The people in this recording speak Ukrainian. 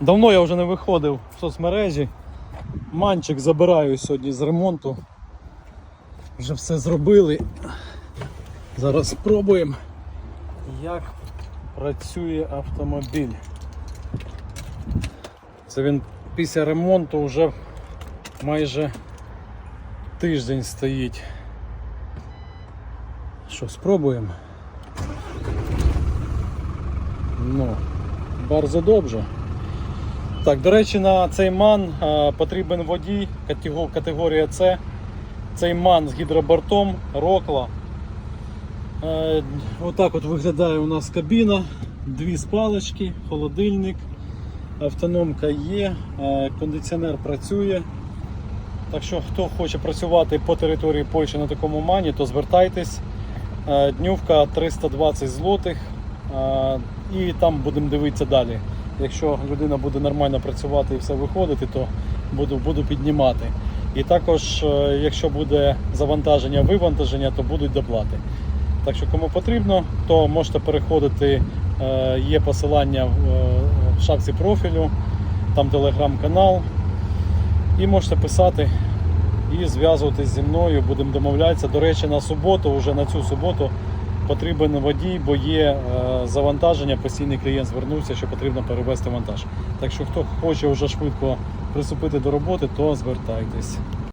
Давно я вже не виходив в соцмережі. Манчик забираю сьогодні з ремонту. Вже все зробили. Зараз спробуємо, як працює автомобіль. Це він після ремонту вже майже тиждень стоїть. Що, спробуємо? Ну, bardzo добре. Так, до речі, на цей ман потрібен водій категорія С. Цей ман з гідробортом Рокла. Е, отак от виглядає у нас кабіна, дві спалочки, холодильник, автономка є, е, кондиціонер працює. Так що, хто хоче працювати по території Польщі на такому мані, то звертайтесь. Е, Днювка 320 злотих. І там будемо дивитися далі. Якщо людина буде нормально працювати і все виходити, то буду, буду піднімати. І також, е, якщо буде завантаження, вивантаження, то будуть доплати. Так що кому потрібно, то можете переходити. е, Є посилання е, в шапці профілю, там телеграм-канал. І можете писати і зв'язуватись зі мною, будемо домовлятися. До речі, на суботу, вже на цю суботу потрібен водій, бо є е, завантаження, постійний клієнт звернувся, що потрібно перевезти вантаж. Так що хто хоче вже швидко приступити до роботи, то звертайтесь.